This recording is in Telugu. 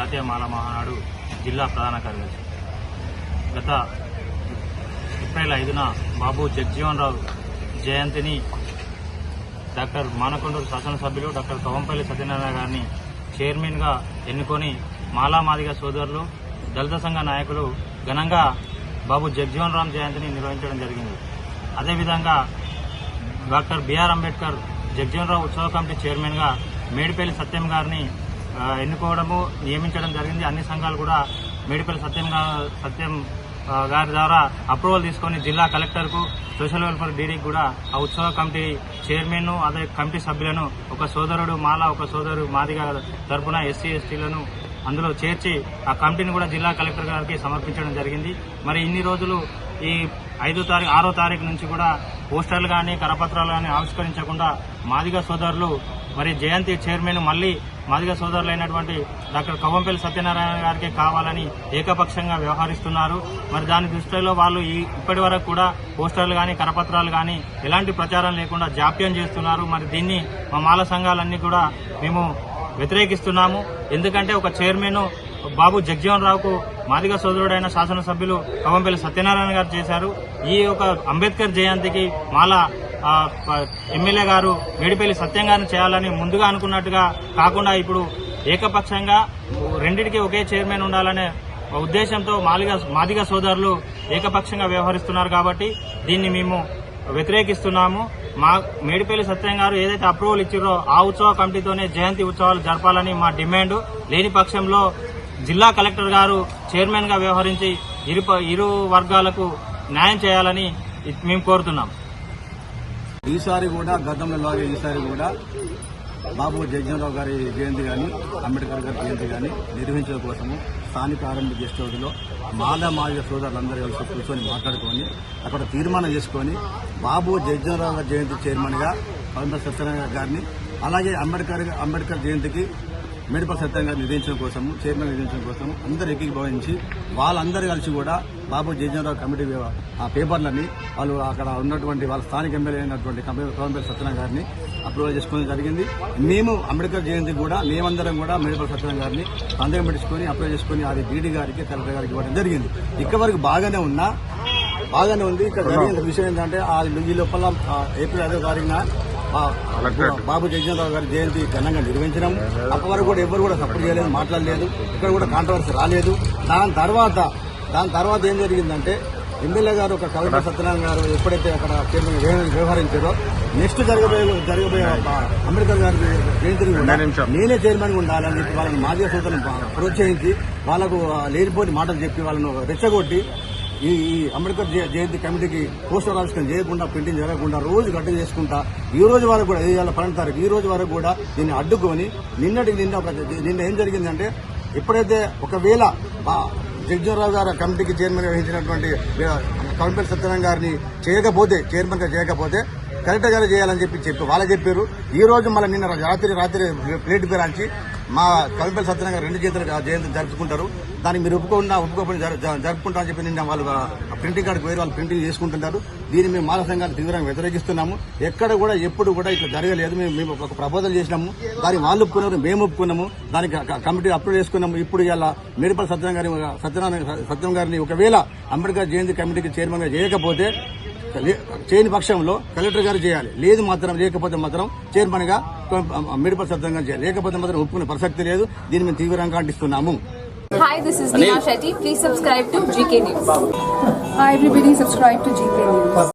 జాతీయ మాల మహానాడు జిల్లా ప్రధాన కార్యదర్శి. గత ఏప్రిల్ ఐదున బాబు జగ్జీవన్ రావు జయంతిని డాక్టర్ మానకొండూరు శాసనసభ్యులు డాక్టర్ కవంపల్లి సత్యనారాయణ గారిని చైర్మన్గా ఎన్నుకొని మాలా మాదిగ సోదరులు దళిత సంఘ నాయకులు ఘనంగా బాబు జగ్జీవన్ రామ్ జయంతిని నిర్వహించడం జరిగింది. అదేవిధంగా doctor B R Ambedkar Jagjivan Rao ఉత్సవ కమిటీ చైర్మన్గా మేడిపల్లి సత్యం గారిని ఎన్నుకోవడము నియమించడం జరిగింది. అన్ని సంఘాలు కూడా మేడిపల్లి సత్యం సత్యం గారి ద్వారా అప్రూవల్ తీసుకొని జిల్లా కలెక్టర్కు సోషల్ వెల్ఫేర్ డీడీకి కూడా ఆ ఉత్సవ కమిటీ చైర్మన్ అదే కమిటీ సభ్యులను ఒక సోదరుడు మాల ఒక సోదరుడు మాదిగా తరపున ఎస్సీ ఎస్టీలను అందులో చేర్చి ఆ కమిటీని కూడా జిల్లా కలెక్టర్ గారికి సమర్పించడం జరిగింది. మరి ఇన్ని రోజులు ఈ ఐదో తారీఖు ఆరో తారీఖు నుంచి కూడా పోస్టర్లు కానీ కరపత్రాలు కానీ ఆవిష్కరించకుండా మాదిగ సోదరులు మరి జయంతి చైర్మన్ మళ్ళీ మాదిగ సోదరులైనటువంటి డాక్టర్ కవ్వంపల్లి సత్యనారాయణ గారికి కావాలని ఏకపక్షంగా వ్యవహరిస్తున్నారు. మరి దాని దృష్టిలో వాళ్ళు ఈ ఇప్పటి వరకు కూడా పోస్టర్లు కానీ కరపత్రాలు కానీ ఎలాంటి ప్రచారం లేకుండా జాప్యం చేస్తున్నారు. మరి దీన్ని మా మాల సంఘాలన్నీ కూడా మేము వ్యతిరేకిస్తున్నాము. ఎందుకంటే ఒక చైర్మన్ బాబు జగ్జీవన్ రావుకు మాదిగ సోదరుడైన శాసనసభ్యులు కవంపల్లి సత్యనారాయణ గారు చేశారు. ఈ యొక్క అంబేద్కర్ జయంతికి మాల ఎమ్మెల్యే గారు మేడిపల్లి సత్యం గారిని చేయాలని ముందుగా అనుకున్నట్టుగా కాకుండా ఇప్పుడు ఏకపక్షంగా రెండింటికి ఒకే చైర్మన్ ఉండాలనే ఉద్దేశంతో మాదిగ మాదిగ సోదరులు ఏకపక్షంగా వ్యవహరిస్తున్నారు కాబట్టి దీన్ని మేము వ్యతిరేకిస్తున్నాము. మా మేడిపల్లి సత్యం గారు ఏదైతే అప్రూవల్ ఇచ్చారో ఆ ఉత్సవ కమిటీతోనే జయంతి ఉత్సవాలు జరపాలని మా డిమాండ్. లేని పక్షంలో జిల్లా కలెక్టర్ గారు చైర్మన్గా వ్యవహరించి ఇరు ప- ఇరు వర్గాలకు న్యాయం చేయాలని మేము కోరుతున్నాం. ఈసారి కూడా గతంలో లాగే ఈసారి కూడా బాబు జగ్జనరావు గారి జయంతి కానీ అంబేద్కర్ గారి జయంతి కానీ నిర్వహించడం కోసము స్థానిక ఆర్ఎండి గెస్ట్ హౌస్లో మాల మాదిగ సోదరులందరూ కలిసి కూర్చొని మాట్లాడుకొని అక్కడ తీర్మానం చేసుకొని బాబు జగ్జనరావు గారి జయంతి చైర్మన్గా పవన్ సత్యనారాయణ గారిని అలాగే అంబేద్కర్ అంబేద్కర్ జయంతికి మేడిపల్ సత్యం గారిని కోసం కోసము చైర్మన్ నిర్ణయించడం కోసం అందరూ ఏకీభవించి వాళ్ళందరూ కలిసి కూడా బాబు జయజనరావు కమిటీ ఆ పేపర్లని వాళ్ళు అక్కడ ఉన్నటువంటి వాళ్ళ స్థానిక ఎమ్మెల్యే అయినటువంటి కవంపల్లి సత్యనారాయణ గారిని అప్రూవల్ చేసుకోవడం జరిగింది. మేము అంబేద్కర్ జయంతి కూడా మేమందరం కూడా మేడిపల్ సత్యనారాయణ గారిని సందేహం పెట్టుకొని అప్రూవల్ చేసుకొని అది డీడీ గారికి కలెక్టర్ గారికి ఇవ్వడం జరిగింది. ఇక్కడ వరకు బాగానే ఉన్నా బాగానే ఉంది. ఇక్కడ జరిగిన విషయం ఏంటంటే ఈ లోపల ఏప్రిల్ ఐదో తారీఖున బాబు జగన్రావు గారి జయంతి ఘనంగా నిర్వహించడం. అప్పటి కూడా ఎవరు కూడా సపోర్ట్ చేయలేదు మాట్లాడలేదు. ఇక్కడ కూడా కాంట్రవర్సీ రాలేదు. దాని తర్వాత దాని తర్వాత ఏం జరిగిందంటే ఎమ్మెల్యే గారు ఒక కలెక్టర్ సత్యనారాయణ గారు ఎప్పుడైతే అక్కడ వ్యవహరించారో నెక్స్ట్ జరగబోయే జరగబోయే అంబేద్కర్ గారి జయంతిని కూడా నేనే చైర్మన్గా ఉండాలని చెప్పి వాళ్ళని మాజీ సోదరులను ప్రోత్సహించి వాళ్ళకు ఆ, లేనిపోని మాటలు చెప్పి వాళ్ళను రెచ్చగొట్టి ఈ ఈ అంబేద్కర్ జయంతి కమిటీకి పోస్టర్ ఆవిష్కరణ చేయకుండా ప్రింటింగ్ జరగకుండా రోజు గడ్డ చేసుకుంటా ఈ రోజు వరకు కూడా ఇవాళ పన్నెండు తారీఖు ఈ రోజు వరకు కూడా దీన్ని అడ్డుకొని నిన్నటికి నిన్న నిన్న ఏం జరిగిందంటే ఎప్పుడైతే ఒకవేళ ఆ గారు కమిటీకి చైర్మన్ వహించినటువంటి కౌంపల్ సత్యనారాయణ గారిని చేయకపోతే చైర్మన్గా చేయకపోతే కలెక్టర్ గారు చేయాలని చెప్పి చెప్పి వాళ్ళే చెప్పారు. ఈ రోజు మళ్ళీ నిన్న రాత్రి రాత్రి ప్లేట్ పేరాంచి మా కవిపల్లి సత్యనగర్ రెండు చేతులు జయంతి జరుపుకుంటారు. దానికి మీరు ఒప్పుకున్నా ఒప్పుకోకుండా జరు- జరుపుకుంటా అని చెప్పి నిన్న వాళ్ళు ప్రింటింగ్ కార్డు వేరే వాళ్ళు ప్రింటింగ్ చేసుకుంటున్నారు దీన్ని మేము మాల సంఘాన్ని తీవ్రంగా వ్యతిరేకిస్తున్నాము. ఎక్కడ కూడా ఎప్పుడు కూడా ఇట్లా జరగలేదు. మేము మేము ఒక ప్రపోజల్ చేసినాము. దాన్ని వాళ్ళు ఒప్పుకున్నారు మేము ఒప్పుకున్నాము. దానికి కమిటీ అప్రూవ్ చేసుకున్నాము. ఇప్పుడు ఇలా మేడిపల్లి సత్యం గారి సత్యనారాయణ సత్యం గారిని ఒకవేళ అంబేద్కర్ జయంతి కమిటీకి చైర్మన్గా చేయకపోతే చేయని పక్షంలో కలెక్టర్ గారు చేయాలి లేదు మాత్రం లేకపోతే మాత్రం చైర్మన్గా మేడిపల్ సత్యంగా చేయాలి లేకపోతే మాత్రం ఒప్పుకునే ప్రసక్తి లేదు దీన్ని మేము తీవ్రంగా ఖండిస్తున్నాము Hi, this is Neha Shetty. Please subscribe to GK News. Hi everybody, subscribe to GK News.